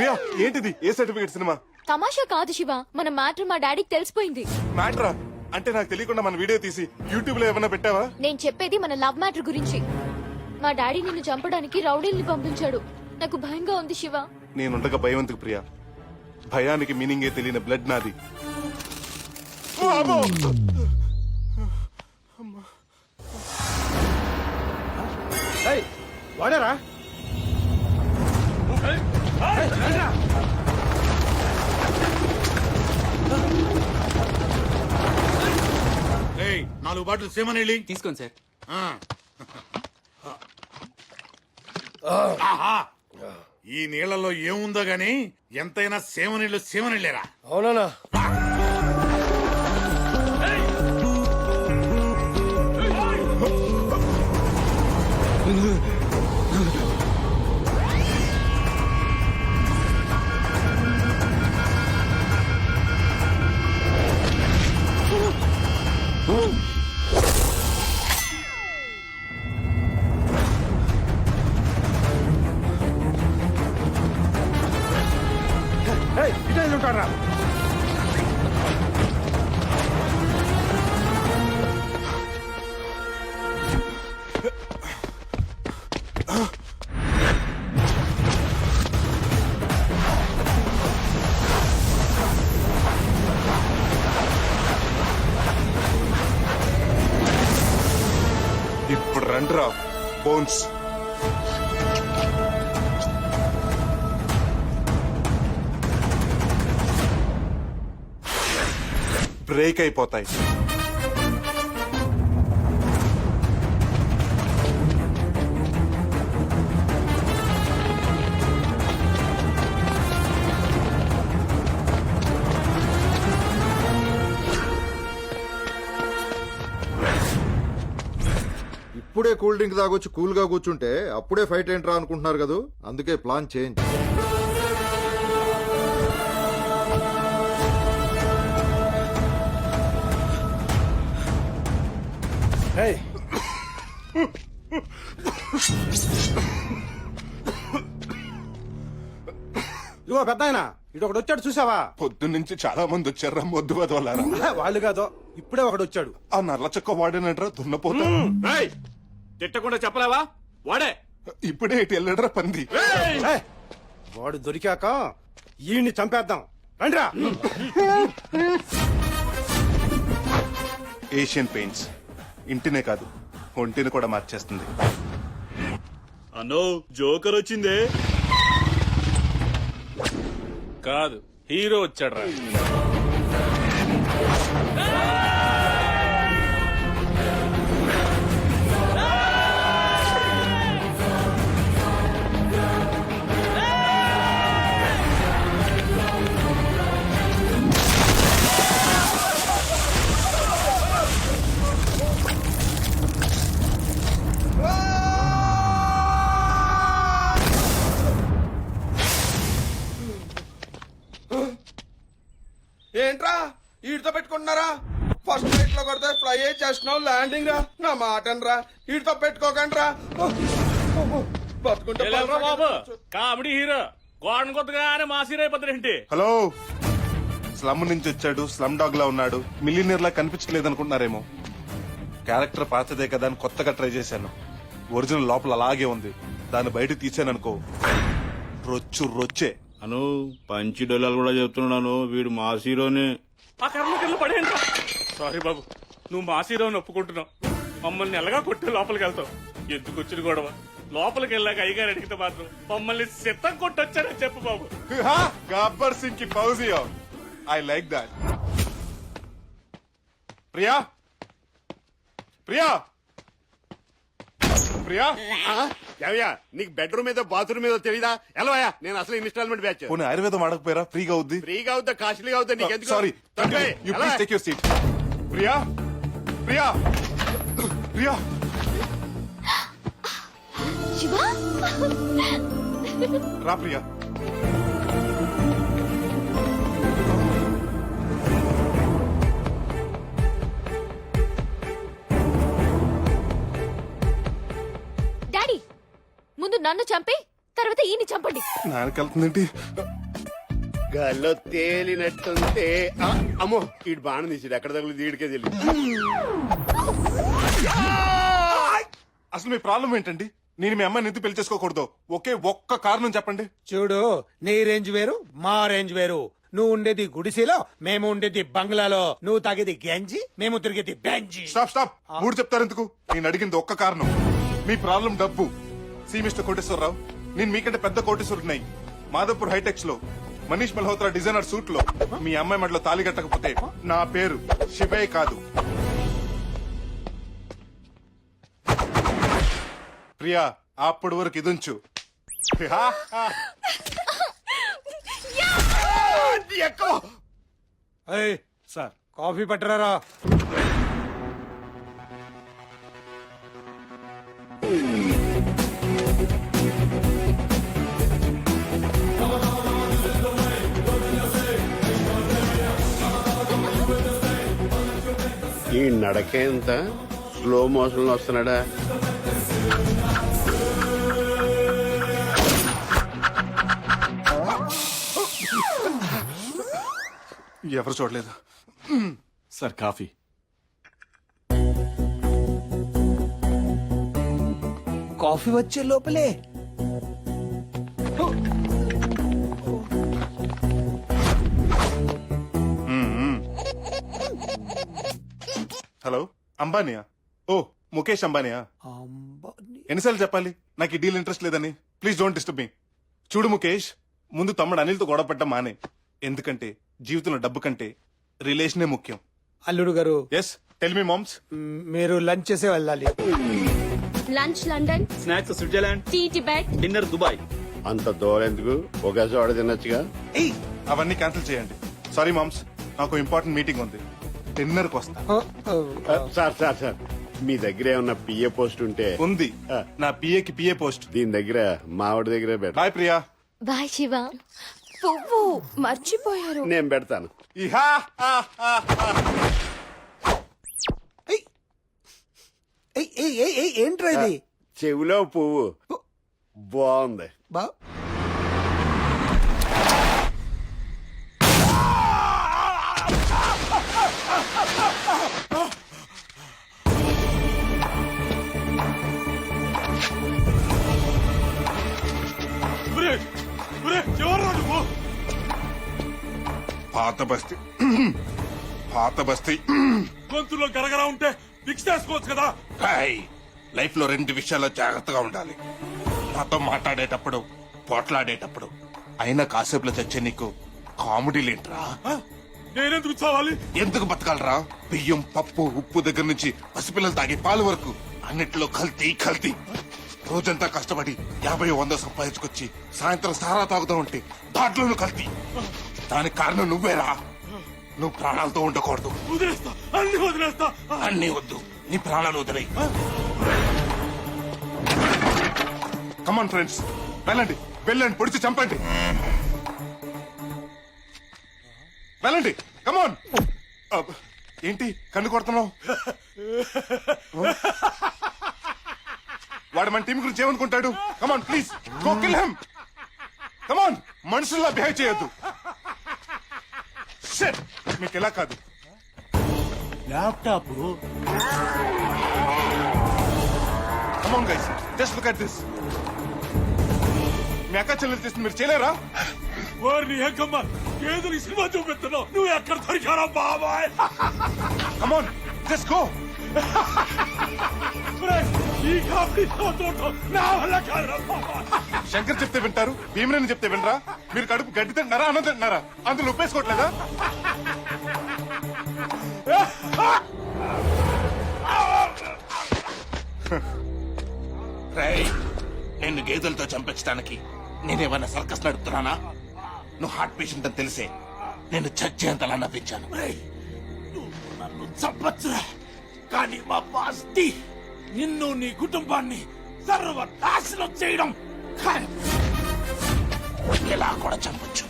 ప్రియా ఏంటిది? A certificate cinema? తమాషా కాదు శివ మన మ్యాటర్ మా డాడీకి తెలిసిపోయింది. మ్యాటరా? అంటే నాకు తెలియకుండా మన వీడియో తీసి యూట్యూబ్లో ఏమైనా పెట్టావా? నేను చెప్పేది మన లవ్ మ్యాటర్ గురించి. మా డాడీ నిన్ను చంపడానికి రౌడీల్ని పంపించాడు. నాకు భయంగా ఉంది శివ. నేనుండగా భయవంతుకు ప్రియా? భయానికి మీనింగే తెలియని బ్లడ్ నాది. వాడారా? ఏయ్ నాలుగు బాటిల్ సేమనెళ్ళి. తీసుకోండి సార్. ఆహా. ఈ నీళ్ళలో ఏముందో గాని ఎంతైనా సేమనీళ్ళు సేమనీళ్ళేరా. అవునా ఇటే ఉంటారా? ఇప్పుడు రండ్రా బోన్స్. బ్రేక్ అయిపోతాయి. ఇప్పుడే కూల్ డ్రింక్ తాగొచ్చి కూల్గా కూర్చుంటే అప్పుడే ఫైట్ ఏంట్రా అనుకుంటున్నారు కదా? అందుకే ప్లాన్ చేంజ్. ఏయ్ ఇదిగో పెద్ద ఆయన ఇటు ఒకడు వచ్చాడు చూసావా? పొద్దున్నుంచి చాలా మంది వచ్చారా మొద్దు వదలారా వాళ్ళు కాదు ఇప్పుడే ఒకడు వచ్చాడు. ఆ నల్ల చొక్క వాడినట్రా దున్నపోతా. తిట్టకుండా చెప్పలేవా? వాడే. ఇప్పుడే ఇటు వెళ్ళడరా పంది. ఏయ్, వాడు దొరికాక ఈయన్ని చంపేద్దాం. రండిరా. Asian paints. ఇంటినే కాదు ఒంటిని కూడా మార్చేస్తుంది. అన్నో జోకర్ వచ్చిందే? కాదు హీరో వచ్చాడు రా పెట్టుకుంటున్నారా ఫస్ట్ ఫ్లైట్లో కొడితే ఫ్లై అయి చేస్తున్నావు? ల్యాండింగ్ రా? నా మాట రా. వీటితో పెట్టుకోకండి రా బతుకుంటే. బాబు కామెడీ హీరో. గోడను కొత్తగానే మాస్ హీరో అయిపోతారేంటి హలో. స్లమ్ నుంచి వచ్చాడు స్లమ్ డాగ్ లా ఉన్నాడు. మిలినియర్ లా కనిపించలేదు అనుకుంటున్నారేమో. క్యారెక్టర్ పాతదే కదా అని కొత్తగా ట్రై చేశాను. ఒరిజినల్ లోపల అలాగే ఉంది. దాన్ని బయట తీసాను అనుకో రొచ్చు రొచ్చే. అను పంచి డొల్లాలు కూడా చెప్తున్నాను వీడు మాస్ హీరోనే. ఆ కర్మ కింద పడేయండి. సారీ బాబు నువ్వు మాస్ హీరోని ఒప్పుకుంటున్నావు. మమ్మల్ని ఎలాగా కొట్టి లోపలికి వెళ్తావు? ఎందుకు వచ్చిన గొడవ? లోపలికి వెళ్ళాక అయ్యగారు అడిగితే మాత్రం మమ్మల్ని సిద్ధం కొట్టొచ్చారని చెప్పు బాబు. గబ్బర్ సింగ్కి ఫౌజియో I like that Priya? Priya? Priya? ఏవయ్యా నీకు బెడ్రూమ్ ఏదో బాత్రూమ్ ఏదో తెలీదా? ఎలాయా నేను అసలు ఇన్స్టాల్మెంట్ బ్యాచ్ పోనీ ఆయుర్వేదం వాడకపోయారా ఫ్రీగా అవుద్ది? ఫ్రీగా అవుతా కాస్ట్లీగా అవుతా నీకు ఎందుకు? Sorry you please take your seat Priya Priya. Priya. Shiva? రా ప్రియా. నన్ను చంపి తర్వాత ఈయన్ని చంపండి. నాన్నకెళ్తుందేంటి? గాల్లో తేలినట్టుంటే ఆ, అమ్మో ఇటు బాణం తీసాడు. ఎక్కడ తగులు ఈడికే తెలియదు అసలు మీ ప్రాబ్లం ఏంటండి? నేను మీ అమ్మాయిని ఎందుకు పెళ్ళి చేసుకోకూడదు? ఒకే ఒక్క కారణం చెప్పండి. చూడు నీ రేంజ్ వేరు మా రేంజ్ వేరు. నువ్వు ఉండేది గుడిసెలో మేము ఉండేది బంగ్లాలో. నువ్వు తాగేది గంజి మేము తిరిగేది బెంజి. Stop stop. మూడు చెప్తారు ఎందుకు? నేను అడిగింది ఒక్క కారణం. మీ ప్రాబ్లం డబ్బు. సి మిస్టర్ కోటేశ్వరరావు నేను మీకంటే పెద్ద కోటేశ్వరున్నాయి మాధవపూర్ హైటెక్స్లో మనీష్ మల్హోత్రా డిజైనర్ సూట్లో మీ అమ్మాయి మెడలో తాళి కట్టకపోతే నా పేరు శివే కాదు. ప్రియా అప్పటి వరకు ఇదుంచు. Sir coffee పట్టరారా? ఈ నడకేంత స్లో మోషన్లో వస్తున్నాడా? ఎవరు చూడలేదు? Sir coffee. కాఫీ వచ్చే లోపలే. హలో అంబానియా? ఓ ముఖేష్ అంబానియా? ఎన్నిసార్లు చెప్పాలి? నాకు ఈ డీల్ ఇంట్రెస్ట్ లేదని. Please don't disturb me. చూడు ముఖేష్ ముందు తమ్ముడు అనిల్తో గొడవ పెట్టడం మానే. ఎందుకంటే జీవితంలో డబ్బు కంటే రిలేషనే ముఖ్యం. అల్లుడు గారు. ఎస్ టెల్ మీ మామ్స్ మ్, మీరు లంచ్ చేసే వెళ్ళాలి. Lunch London snacks Switzerland tea Tibet. Dinner Dubai. అంత దూరం ఎందుకు? ఒకే చోట తినొచ్చుగా? అవన్నీ క్యాన్సిల్ చేయండి. సారీ మామ్స్ నాకు ఇంపార్టెంట్ మీటింగ్ ఉంది. వస్తా. ఆ, ఆ, సార్ సార్ సార్. మీ దగ్గర ఏమన్నా పిఏ పోస్ట్ ఉంటే ఉంది. నా పిఏకి పిఏ పోస్ట్ దీని దగ్గర మావిడి దగ్గరే పెడతా బాయ్ ప్రియా. బాయ్ శివ. పువ్వు మర్చిపోయారు. నేను పెడతాను ఈ హా, హా, హా, హా. ఏయ్, ఏయ్, ఏయ్, ఏయ్, ఏంట్రా ఇది? చెవిలో పువ్వు. బాగుంది. బా. పాత బస్తీ. పాత బస్తీ. గొంతులో గరగర ఉంటే ఫిక్స్ చేసుకోవచ్చు కదా? లైఫ్లో రెండు విషయాల్లో జాగ్రత్తగా ఉండాలి. నాతో మాట్లాడేటప్పుడు పోట్లాడేటప్పుడు అయినా కాసేపులో చచ్చే నీకు కామెడీ లేంట్రా? నేనెందుకు చావాలి? ఎందుకు బతకాలరా? బియ్యం పప్పు ఉప్పు దగ్గర నుంచి పసిపిల్లలు తాగే పాలు వరకు అన్నిట్లో కల్తీ కల్తీ. రోజంతా కష్టపడి యాభై వంద సంపాదించుకొచ్చి సాయంత్రం సారా తాగుతూ ఉంటే దాంట్లోనూ కల్తీ. దానికి కారణం నువ్వేరా. నువ్వు ప్రాణాలతో ఉండకూడదు. వదిలేస్తా. అన్ని వదిలేస్తా. అన్నీ వద్దు. నీ ప్రాణాలు వదిలే కమాన్ ఫ్రెండ్స్ వెళ్ళండి. వెళ్ళండి. పొడిచి చంపండి. వెళ్ళండి. కమాన్ ఏంటి? కన్ను కొడుతున్నావు? వాడు మన టీం గురించి ఏమనుకుంటాడు? Come on please go kill him come on మనుషుల్లా behave చేయొద్దు! మీకు ఎలా కాదు. Laptop on, guys. Just look at this. మీ అక్క చెల్లెలు చేసింది మీరు చేయలేరా? వారిని ఏకమ్మ ఏదో సినిమా చూపిస్తున్నావు నువ్వు ఎక్కడ దొరికారా బాబాయ్? కమాన్ జస్ట్ గో ఒరేయ్, ఈ చూడటం నా వల్ల శంకర్ చెప్తే వింటారు భీమరేని చెప్తే వినరా? మీరు కడుపు గడ్డి తింటున్నారా అన్నం తింటున్నారా అందులో ఉప్పేసుకోవట్లేదా? నిన్ను గేదెలతో చంపించడానికి నేనేమన్నా సర్కస్ నడుపుతున్నానా? నువ్వు హార్ట్ పేషెంట్ అని తెలిసే నేను చచ్చేంతలా నవ్వించాను. నన్ను చంపచ్చురా. కానీ మా బాస్తి నిన్ను నీ కుటుంబాన్ని సర్వనాశనం చేయడం ఖాయం. ఇలా కూడా చంపొచ్చు